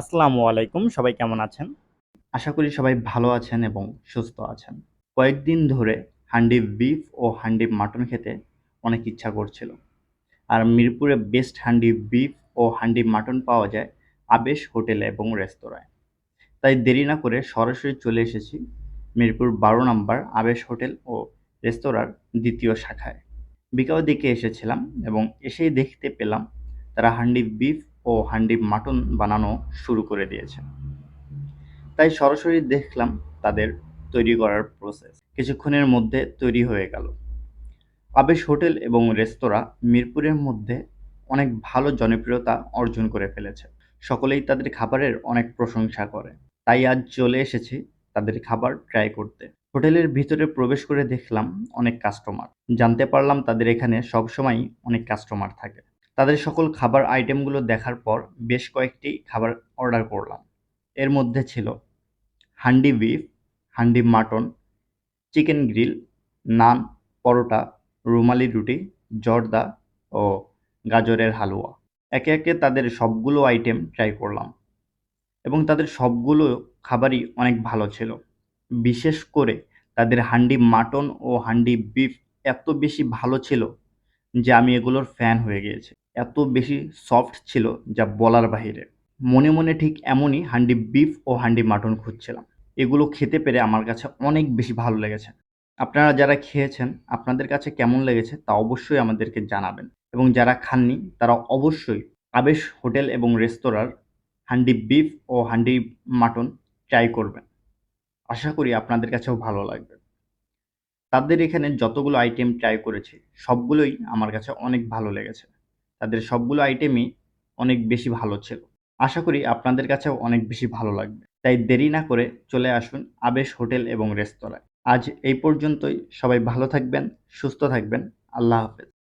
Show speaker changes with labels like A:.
A: আসসালামু আলাইকুম, সবাই কেমন আছেন? আশা করি সবাই ভালো আছেন এবং সুস্থ আছেন। কয়েকদিন ধরে হান্ডি বিফ ও হান্ডি মাটন খেতে অনেক ইচ্ছা করছিল। আর মিরপুরে বেস্ট হান্ডি বিফ ও হান্ডি মাটন পাওয়া যায় আবেশ হোটেলে এবং রেস্তোরাঁয়। তাই দেরি না করে সরাসরি চলে এসেছি মিরপুর বারো নম্বর আবেশ হোটেল ও রেস্তোরাঁর দ্বিতীয় শাখায়। বিকাল দিকে এসেছিলাম এবং এসেই দেখতে পেলাম তারা হান্ডি বিফ ও হান্ডি মাটন বানানো শুরু করে দিয়েছে। তাই সরাসরি দেখলাম তাদের তৈরি করার প্রসেস কিছুক্ষণের মধ্যে তৈরি হয়ে গেল। আবেশ হোটেল এবং রেস্তোরাঁ মিরপুরের মধ্যে অনেক ভালো জনপ্রিয়তা অর্জন করে ফেলেছে। সকলেই তাদের খাবারের অনেক প্রশংসা করে। তাই আজ চলে এসেছি তাদের খাবার ট্রাই করতে। হোটেলের ভিতরে প্রবেশ করে দেখলাম অনেক কাস্টমার জানতে পারলাম তাদের এখানে সবসময় অনেক কাস্টমার থাকে। তাদের সকল খাবার আইটেমগুলো দেখার পর বেশ কয়েকটি খাবার অর্ডার করলাম। এর মধ্যে ছিল handi beef handi mutton chicken grill naan paratha, rumali roti, zarda ও গাজরের হালুয়া। একে একে তাদের সবগুলো আইটেম ট্রাই করলাম এবং তাদের সবগুলো খাবারই অনেক ভালো ছিল। বিশেষ করে তাদের হান্ডি মাটন ও হান্ডি বিফ এত বেশি ভালো ছিল যে আমি এগুলোর ফ্যান হয়ে গিয়েছি। এত বেশি সফট ছিল যা বলার বাহিরে। মনে মনে ঠিক এমনই হান্ডি বিফ ও হান্ডি মাটন খুঁজছিলাম। এগুলো খেতে পেরে আমার কাছে অনেক বেশি ভালো লেগেছে। আপনারা যারা খেয়েছেন, আপনাদের কাছে কেমন লেগেছে তা অবশ্যই আমাদেরকে জানাবেন। এবং যারা খাননি, তারা অবশ্যই আবেশ হোটেল এবং রেস্তোরাঁর হান্ডি বিফ ও হান্ডি মাটন ট্রাই করবেন। আশা করি আপনাদের কাছেও ভালো লাগবে। তাদের এখানে যতগুলো আইটেম ট্রাই করেছি, সবগুলোই আমার কাছে অনেক ভালো লেগেছে। তাদের সবগুলো আইটেমই অনেক বেশি ভালো ছিল। আশা করি আপনাদের কাছেও অনেক বেশি ভালো লাগবে। তাই দেরি না করে চলে আসুন আবেশ হোটেল এবং রেস্তোরাঁয়। আজ এই পর্যন্তই। সবাই ভালো থাকবেন, সুস্থ থাকবেন। আল্লাহ হাফেজ।